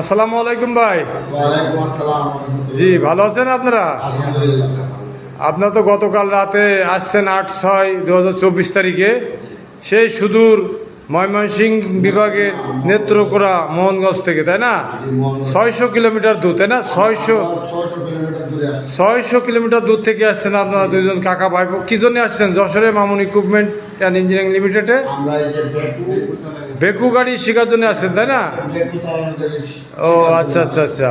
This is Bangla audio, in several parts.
আসসালামু আলাইকুম ভাই। জি ভালো আছেন আপনারা? আপনার আপনারা তো গতকাল রাতে আসছেন আট ছয় দু তারিখে। সেই সুদূর ময়মনসিংহ বিভাগের নেত্রকোড়া মোহনগঞ্জ থেকে, তাই না? ছয়শো কিলোমিটার দূর, তাই না? ছয়শো ছয়শো কিলোমিটার দূরে থেকে আসছেন আপনারা দুজন কাকা ভাই কি জন্য আসছেন? যশোরে মামুন ইকুইপমেন্ট অ্যান্ড ইঞ্জিনিয়ারিং লিমিটেডে বেকু গাড়ি শেখার জন্য আসছেন, তাই না? ও আচ্ছা আচ্ছা আচ্ছা।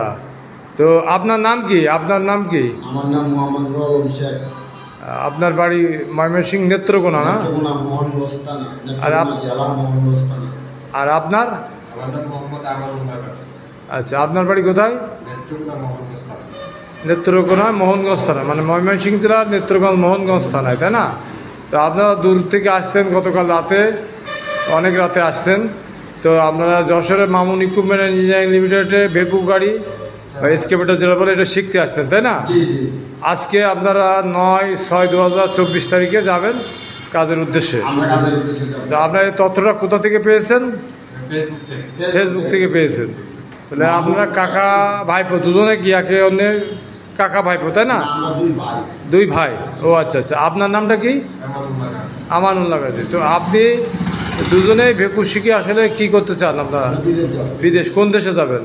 তো আপনার নাম কি? আপনার নাম কি? আমার নাম মোহাম্মদ আপনার বাড়ি ময়মনসিংহ নেত্রকোনা না? আর আর আপনার? আচ্ছা আপনার বাড়ি কোথায়? নেত্রকোনা মোহনগঞ্জ থানায় মানে ময়মনসিংহ জেলার নেত্রকোনা মোহনগঞ্জ থানায় তাই না? তো আপনারা দূর থেকে আসছেন গতকাল রাতে অনেক রাতে আসছেন। তো আপনারা যশোরের মামুন ইকুইপমেন্ট ইঞ্জিনিয়ারিং লিমিটেডে বেকু গাড়ি বা এসকেভেটার যেটা বলে এটা শিখতে আসছেন তাই না? আজকে আপনারা নয় ছয় দু হাজার চব্বিশ তারিখে যাবেন কাজের উদ্দেশ্যে। আপনার এই তথ্যটা কোথা থেকে পেয়েছেন? ফেসবুক থেকে। পেয়েছেন। তাহলে আপনারা কাকা ভাইপো দুজনে কি একে অন্যের কাকা ভাইপো তাই না? দুই ভাই। ও আচ্ছা আচ্ছা। আপনার নামটা কি? আমানুল্লাহ গাজী। তো আপনি দুজনেই ভেকু শিখে আসলে কি করতে চান আপনারা বিদেশ কোন দেশে যাবেন?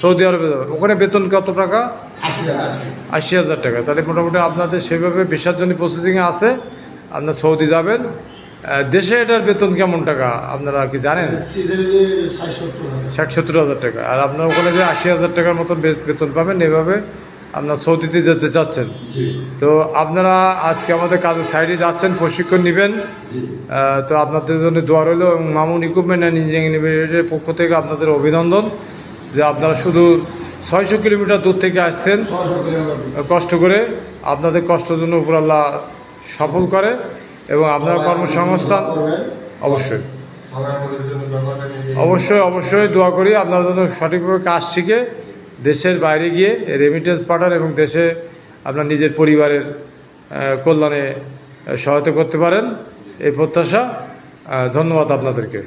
সৌদি আরব। যাবেন। ওখানে বেতন কত টাকা? আশি হাজার টাকা। তাহলে মোটামুটি আপনাদের সেভাবে ভিসার জন্য প্রসেসিংয়ে আছে। আপনার সৌদি যাবেন। দেশে এটার বেতন কেমন টাকা? আপনারা কি জানেন? ষাট সত্তর হাজার। ষাট সত্তর হাজার টাকা। আর আপনার ওখানে যে আশি হাজার টাকার মতো বেতন পাবেন এভাবে আপনার সৌদিতে যেতে চাচ্ছেন। তো আপনারা আজকে আমাদের কাজের সাইডে যাচ্ছেন প্রশিক্ষণ নেবেন। তো আপনাদের জন্য দোয়া রইল এবং মামুন ইকুইপমেন্ট অ্যান্ড ইঞ্জিনিয়ারিং লিমিটেডের পক্ষ থেকে আপনাদের অভিনন্দন যে আপনারা শুধু ছয়শো কিলোমিটার দূর থেকে আসছেন। কষ্ট করে আপনাদের কষ্টের জন্য উপর আল্লাহ সফল করে এবং আপনার কর্মসংস্থান অবশ্যই। অবশ্যই অবশ্যই দোয়া করি আপনার জন্য সঠিকভাবে কাজ শিখে দেশের বাইরে গিয়ে রেমিটেন্স পাঠান এবং দেশে আপনার নিজের পরিবারের কল্যাণে সহায়তা করতে পারেন। এই প্রত্যাশা ধন্যবাদ আপনাদেরকে।